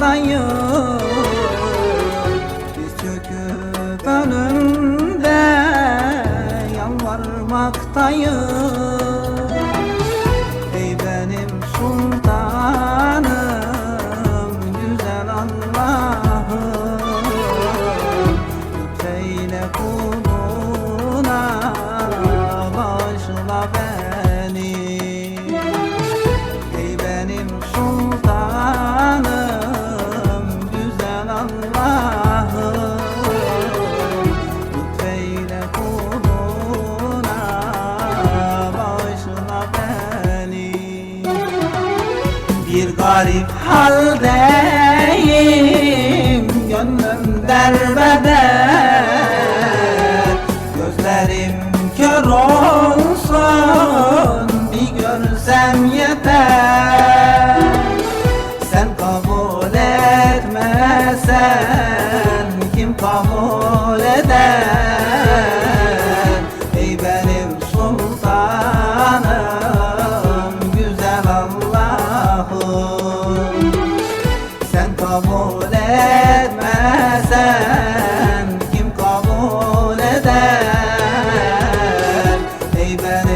yoldayım Diz çöküp önümde yalvarmaktayım Ey benim sultanım güzel Allah'ım Lütfeyle kuluna bağışla beni Ey benim sultanım garip haldeyim. Gönlüm derbeder Gözlerim kör olsun Bir görsem yeter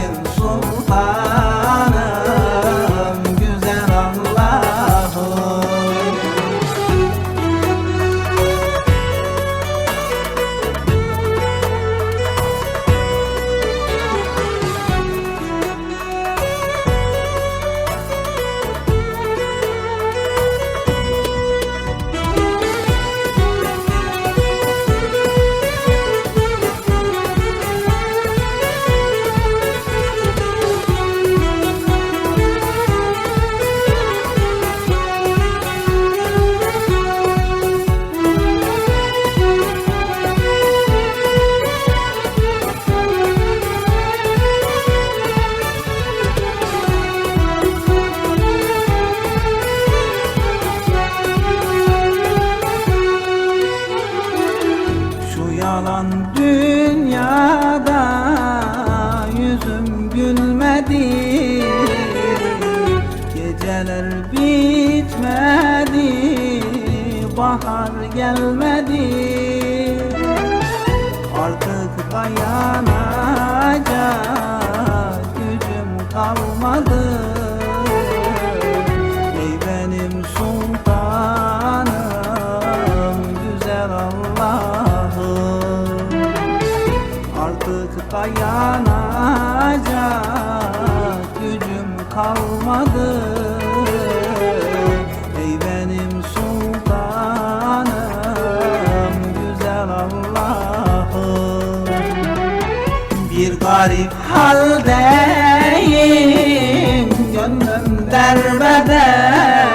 Ey benim dünyada yüzüm gülmedi. Geceler bitmedi bahar gelmedi. Artık dayanacak gücüm kalmadı. Ey benim sultanım güzel Allah'ım Artık dayanacak gücüm kalmadı. Ey benim sultanım güzel Allah'ım. Bir garip haldeyim Gönlüm derbeder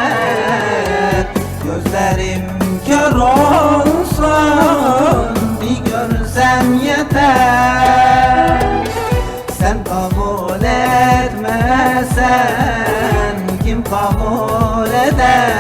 Gözlerim kör olsun yeter Sen kabul etmesen kim kabul eder?